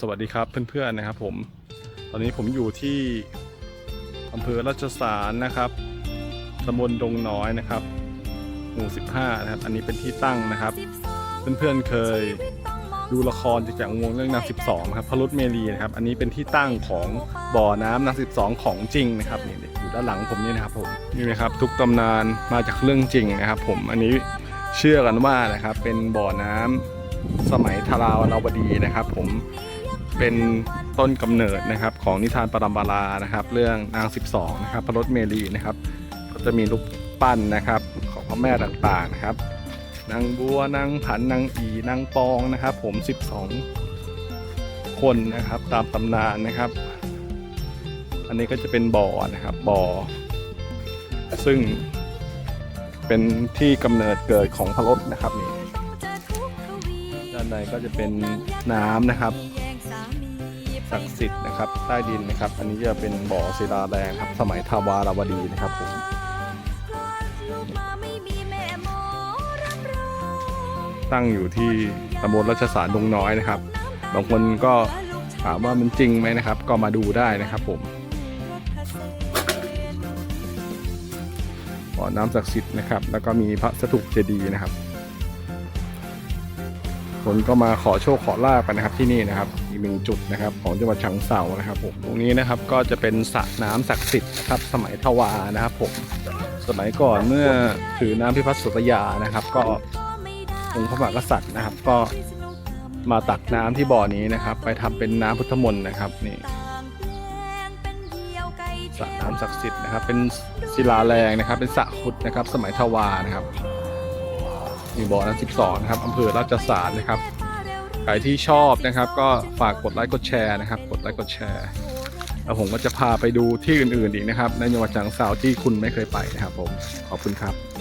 สวัสดีครับเพื่อนๆนะครับผม ตอนนี้ผมอยู่ที่อำเภอราชสารนะครับตำบลดงน้อยนะครับ หมู่ 15 นะครับ อันนี้เป็นที่ตั้งนะครับ เพื่อนๆเคยดูละครจากจากวงเรื่องนาง12นะครับพรุษเมรีนะครับ อันนี้เป็นที่ตั้งของบ่อน้ำนาง12 ของจริงนะครับนี่อยู่ด้านหลังผมนี่นะครับผมนี่นะครับ ทุกตำนานมาจากเรื่องจริงนะครับ ผมอันนี้เชื่อกันว่านะครับเป็นบ่อน้ำ สมัยธาราวราวดีนะครับ ผมเป็นต้นกำเนิดนะครับ ของนิทานปรัมปรานะครับ เรื่องนาง 12 นะครับพระรถเมรีนะครับ ก็จะมีรูปปั้นนะครับของพระแม่ต่างๆนะครับนางบัวนางผันนางอีนางปองนะครับ ผม 12 คนนะครับ ตามตำนานนะครับ อันนี้ก็จะเป็นบ่อนะครับบ่อซึ่งเป็นที่กำเนิดเกิดของพระรถนะครับนี่านในก็จะเป็นน้ำนะครับศักดิ์สิทธิ์นะครับ ใต้ดินนะครับ อันนี้จะเป็นบ่อศิลาแรงครับ สมัยทาวาราวดีนะครับผมตั้งอยู่ที่ตำบลรัชสารดงน้อยนะครับบางคนก็ถามว่ามันจริงไหมนะครับ ก็มาดูได้นะครับผมบ่อน้ำศักดิ์สิทธิ์นะครับ แล้วก็มีพระสถูปเจดีย์นะครับ คนก็มาขอโชคขอลาบกันนะครับที่นี่นะครับ อีกหนึ่งจุดนะครับ ของจังหวัดฉะเทรานะครับผมตรงนี้นะครับก็จะเป็นสระน้ำศักดิ์สิทธิ์นะครับสมัยทวานะครับผมสมัยก่อนเมื่อถือน้ำพิพัฒน์สุตยานะครับ ก็องค์พระมหากษัตริย์นะครับ ก็มาตักน้ำที่บ่อนี้นะครับ ไปทำเป็นน้ำพุทธมนต์นะครับนี่สระน้ำศักดิ์สิทธิ์นะครับ เป็นศิลาแรงนะครับ เป็นสระขุดนะครับ สมัยทวานะครับ มีบ่อน้ำ12 นะครับอำเภอราชสารนะครับใครที่ชอบนะครับ ก็ฝากกดไลค์กดแชร์นะครับ กดไลค์กดแชร์แล้วผมก็จะพาไปดูที่อื่นๆอีกนะครับ ในจังหวัดฉะเชิงเทราที่คุณไม่เคยไปนะครับผมขอบคุณครับ